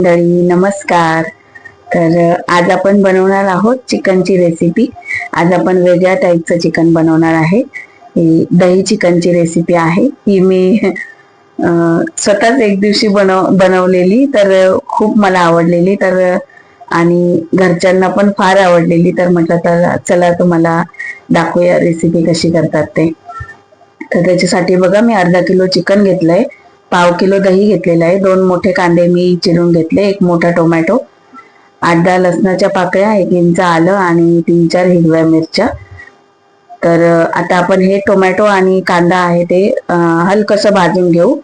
मंडळी नमस्कार. तर आज आपण बनवणार आहोत चिकनची रेसिपी आज आपण वेगळ्या टाईपचं चिकन बनवणार आहे. ही दही चिकनची रेसिपी आहे. ही मी स्वतःच एक दिवशी बनव बनवलेली तर खूप मला आवडलेली तर आणि घरच्यांना पण फार आवडलेली. तर म्हटलं तर चला तुम्हाला दाखवूया रेसिपी कशी करतात ते. तर त्याच्यासाठी बघा मी अर्धा किलो चिकन घेतलंय. पाव किलो दही घेतलेलं आहे. दोन मोठे कांदे मी चिरून घेतले. एक मोठा टोमॅटो आठ दहा लसणाच्या पाकळ्या एक इंच आलं आणि तीन चार हिरव्या मिरच्या. तर आता आपण हे टोमॅटो आणि कांदा आहे ते हलकसं भाजून घेऊ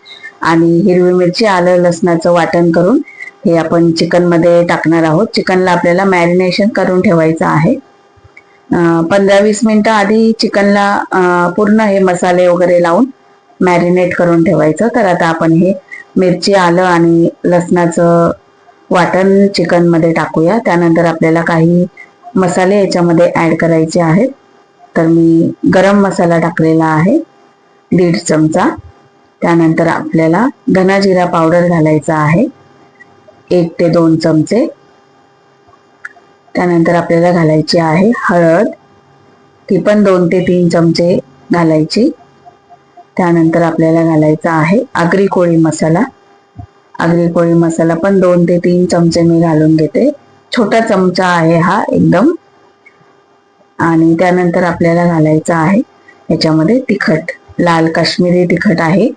आणि हिरवी मिरची आलं लसणाचं वाटण करून हे आपण चिकनमध्ये टाकणार आहोत. चिकनला आपल्याला मॅरिनेशन करून ठेवायचं आहे. पंधरा वीस मिनटं आधी चिकनला पूर्ण हे मसाले वगैरे लावून मॅरिनेट करून ठेवायचं. तर आता आपण हे मिरची आलं आणि लसणाचं वाटण चिकनमध्ये टाकूया. त्यानंतर आपल्याला काही मसाले याच्यामध्ये ॲड करायचे आहेत. तर मी गरम मसाला टाकलेला आहे दीड चमचा. त्यानंतर आपल्याला धना जिरा पावडर घालायचा आहे एक ते दोन चमचे. त्यानंतर आपल्याला घालायची आहे हळद ती पण दोन ते तीन चमचे घालायची. त्यानंतर आपल्याला घालायचा आहे आगरी कोळी मसाला. आगरी कोळी मसाला पण दोन ते तीन चमचे मी घालून घेते. छोटा चमचा आहे हा एकदम. आणि त्यानंतर आपल्याला घालायचा आहे याच्यामध्ये तिखट. लाल काश्मीरी तिखट आहे.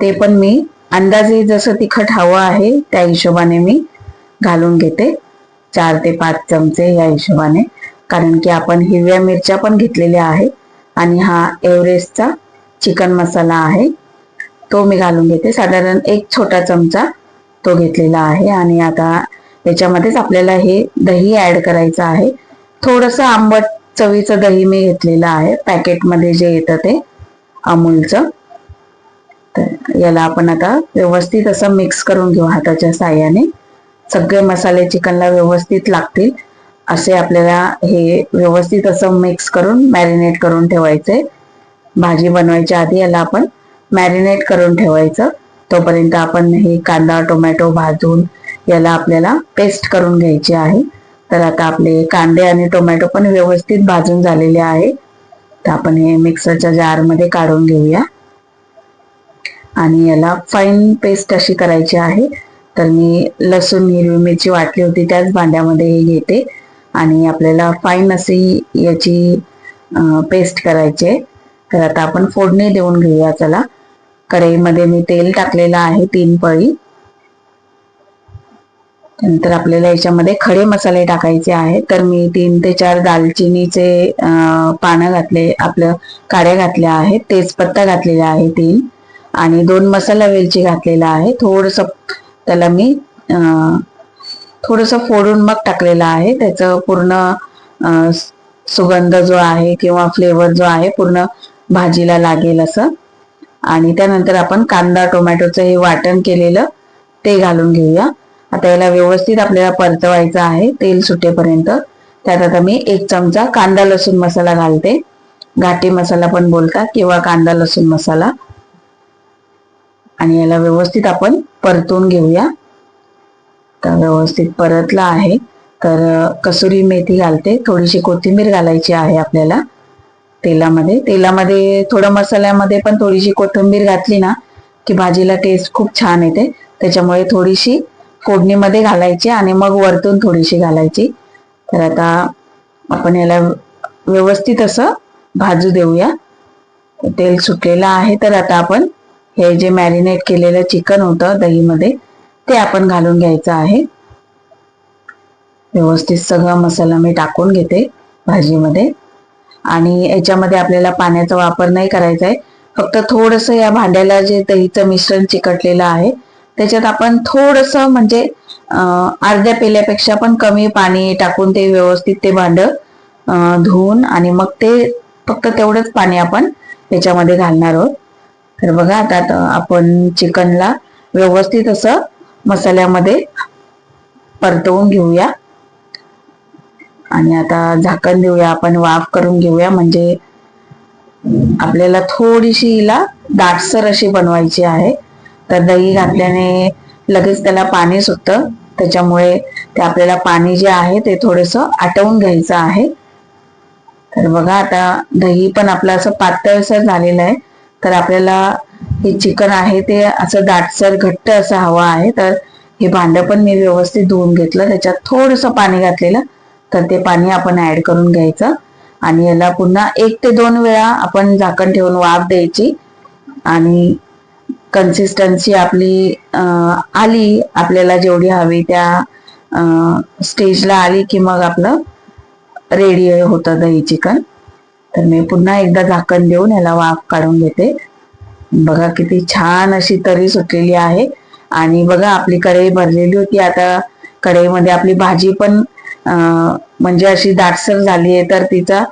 ते पण मी अंदाजे जसं तिखट हवं आहे त्या हिशोबाने मी घालून घेते. चार ते पाच चमचे या हिशोबाने. कारण की आपण हिरव्या मिरच्या पण घेतलेल्या आहे आणि हा एव्हरेस्टचा चिकन मसाला आहे. तो मी घालून घेते. साधारण एक छोटा चमचा तो घेतलेला आहे आणि आता याच्यामध्येच आपल्याला हे दही ऍड करायचं आहे. थोडंसं आंबट चवीचं दही मी घेतलेलं आहे. पॅकेटमध्ये जे येतं ते अमूलचं. तर याला आपण आता व्यवस्थित असं मिक्स करून घेऊ हाताच्या साह्याने. सगळे मसाले चिकनला व्यवस्थित लागतील. असे आपल्याला हे व्यवस्थित असं मिक्स करून मॅरिनेट करून ठेवायचे. भाजी बनवायच्या आधी याला आपण मॅरिनेट करून ठेवायचं. तोपर्यंत आपण हे कांदा टोमॅटो भाजून याला आपल्याला पेस्ट करून घ्यायची आहे. तर आता आपले कांदे आणि टोमॅटो पण व्यवस्थित भाजून झालेले आहे. तर आपण हे मिक्सरच्या जारमध्ये काढून घेऊया. आणि याला फाईन पेस्ट अशी करायची आहे. तर मी लसूण हिरवी मिरची वाटली होती त्याच भांड्यामध्ये हे घेते. आणि आपल्याला फाईन अशी याची पेस्ट करायची आहे. तर आता आपण फोडणी देऊन घेऊया चला. कढईमध्ये मी तेल टाकलेलं आहे तीन पळी. नंतर आपल्याला याच्यामध्ये खडे मसाले टाकायचे आहेत. तर मी तीन ते चार दालचिनीचे पानं घातले आपलं काड्या घातल्या आहेत तेजपत्ता घातलेला आहे तीन. आणि दोन मसाला वेलची घातलेला आहे. थोडस त्याला मी थोडस फोडून मग टाकलेलं आहे. त्याचं पूर्ण सुगंध जो आहे किंवा फ्लेवर जो आहे पूर्ण भाजीला लागेल असं. आणि त्यानंतर आपण कांदा टोमॅटोचं हे वाटण केलेलं ते घालून घेऊया. आता याला व्यवस्थित आपल्याला परतवायचं आहे तेल सुटेपर्यंत. त्यात आता मी एक चमचा कांदा लसूण मसाला घालते. घाटी मसाला पण बोलतात किंवा कांदा लसूण मसाला. आणि याला व्यवस्थित आपण परतून घेऊया. तर व्यवस्थित परतला आहे. तर कसुरी मेथी घालते. थोडीशी कोथिंबीर घालायची आहे आपल्याला. तेलामध्ये. तेलामध्ये थोडं मसाल्यामध्ये पण थोडीशी कोथिंबीर घातली ना की भाजीला टेस्ट खूप छान येते. त्याच्यामुळे थोडीशी फोडणीमध्ये घालायची आणि मग वरतून थोडीशी घालायची. तर आता आपण याला व्यवस्थित असं भाजू देऊया. तेल सुटलेलं आहे तर आता आपण हे जे मॅरिनेट केलेलं चिकन होतं दहीमध्ये ते आपण घालून घ्यायचं आहे. व्यवस्थित सगळा मसाला मी टाकून घेते भाजीमध्ये. आणि याच्यामध्ये आपल्याला पाण्याचा वापर नाही करायचा आहे. फक्त थोडस या भांड्याला जे दहीचं मिश्रण चिकटलेलं आहे त्याच्यात आपण थोडस म्हणजे अर्ध्या पेल्यापेक्षा पण कमी पाणी टाकून ते व्यवस्थित ते भांड धुवून आणि मग ते फक्त तेवढंच पाणी आपण त्याच्यामध्ये घालणार आहोत. तर बघा आता आपण चिकनला व्यवस्थित असं मसाल्यामध्ये परतवून घेऊया. आणि आता झाकण देऊया आपण वाफ करून घेऊया. म्हणजे आपल्याला थोडीशी हिला दाटसर अशी बनवायची आहे. तर दही घातल्याने लगेच त्याला पाणी सुटतं. त्याच्यामुळे ते आपल्याला पाणी जे आहे ते थोडस आटवून घ्यायचं आहे. तर बघा आता दही पण आपलं असं पातळसर झालेलं आहे. तर आपल्याला हे चिकन आहे ते असं दाटसर घट्ट असं हवं आहे. तर हे भांडं पण मी व्यवस्थित धुवून घेतलं. त्याच्यात थोडंसं पाणी घातलेलं. तर ते पाणी आपण ऍड करून घ्यायचं. आणि याला पुन्हा एक ते दोन वेळा आपण झाकण ठेवून वाफ द्यायची. आणि कन्सिस्टन्सी आपली आली आपल्याला जेवढी हवी त्या स्टेजला आली की मग आपलं रेडी होतं दही चिकन. तर मी पुन्हा एकदा झाकण देऊन याला वाफ काढून घेते. बघा किती छान अशी तरी सुटलेली आहे. आणि बघा आपली कढई भरलेली होती. आता कढईमध्ये आपली भाजी पण म्हणजे अशी दाटसर झाली आहे तर तिचा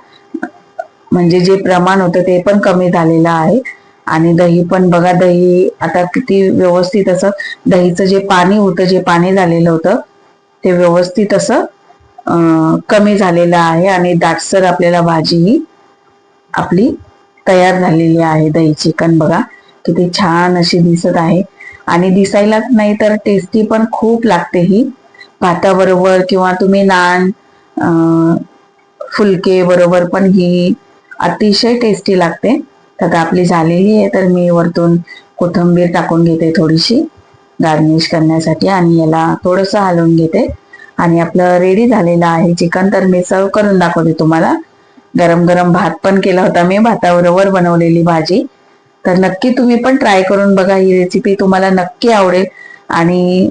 म्हणजे जे प्रमाण होतं ते पण कमी झालेलं आहे. आणि दही पण बघा दही आता किती व्यवस्थित असं दहीचं जे पाणी होतं जे पाणी झालेलं होतं ते व्यवस्थित असं कमी झालेलं आहे. आणि दाटसर आपल्याला भाजी ही आपली तयार झालेली आहे दही चिकन बघा किती छान अशी दिसत आहे. आणि दिसायलाच नाही तर टेस्टी पण खूप लागते ही. भाताबरोबर किंवा तुम्ही नान फुलके बरोबर पण ही अतिशय टेस्टी लागते. तर आपली झालेली आहे तर मी वरतून कोथिंबीर टाकून घेते थोडीशी गार्निश करण्यासाठी आणि याला थोडंसं हलवून घेते. आणि आपलं रेडी झालेलं आहे चिकन तर मी सर्व करून दाखवते तुम्हाला. गरम गरम भात पण केला होता मी भाताबरोबर बनवलेली भाजी. तर नक्की तुम्ही पण ट्राय करून बघा ही रेसिपी तुम्हाला नक्की आवडेल. आणि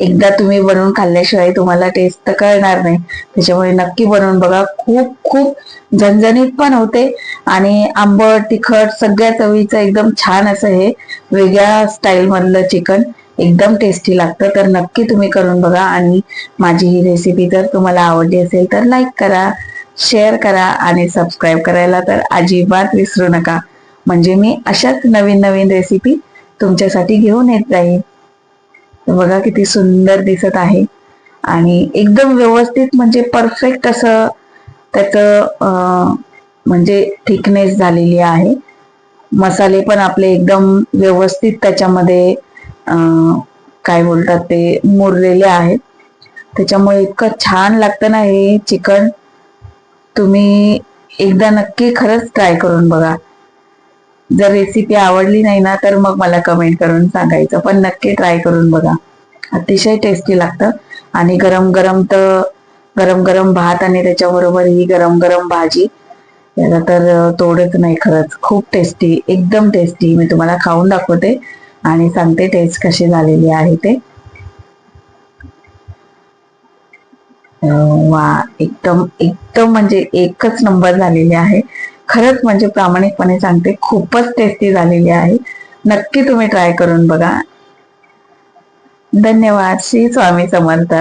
एकदा तुम्ही बनवून खाल्ल्याशिवाय तुम्हाला टेस्ट तर कळणार नाही. त्याच्यामुळे नक्की बनवून बघा. खूप खूप झणझणीत पण होते. आणि आंबट तिखट सगळ्या चवीचं एकदम छान असं हे वेगळ्या स्टाईल मधलं चिकन एकदम टेस्टी लागतं. तर नक्की तुम्ही करून बघा. आणि माझी ही रेसिपी जर तुम्हाला आवडली असेल तर लाईक करा शेअर करा आणि सबस्क्राईब करायला तर अजिबात विसरू नका. म्हणजे मी अशाच नवीन नवीन रेसिपी तुमच्यासाठी घेऊन येत जाईल बघा किती सुंदर दिसत आहे. आणि एकदम व्यवस्थित म्हणजे परफेक्ट असं त्याचं म्हणजे थिकनेस झालेली आहे. मसाले पण आपले एकदम व्यवस्थित त्याच्यामध्ये काय बोलतात ते मुरलेले आहेत. त्याच्यामुळे इतकं छान लागतं ना हे चिकन. तुम्ही एकदा नक्की खरंच ट्राय करून बघा. जर रेसिपी आवडली नाही ना तर मग मला कमेंट करून सांगायचं. पण नक्की ट्राय करून बघा. अतिशय टेस्टी लागतं. आणि गरम गरम तर गरम गरम भात आणि त्याच्याबरोबर ही गरम गरम भाजी याला तर तोडच नाही खरंच. खूप टेस्टी एकदम टेस्टी मी तुम्हाला खाऊन दाखवते आणि सांगते टेस्ट कशी झालेली आहे ते. वा एकदम एकदम म्हणजे एकच नंबर झालेली आहे. खरंच म्हणजे प्रामाणिकपणे सांगते खूपच टेस्टी झालेली आहे. नक्की तुम्ही ट्राय करून बघा. धन्यवाद. श्री स्वामी समर्थ.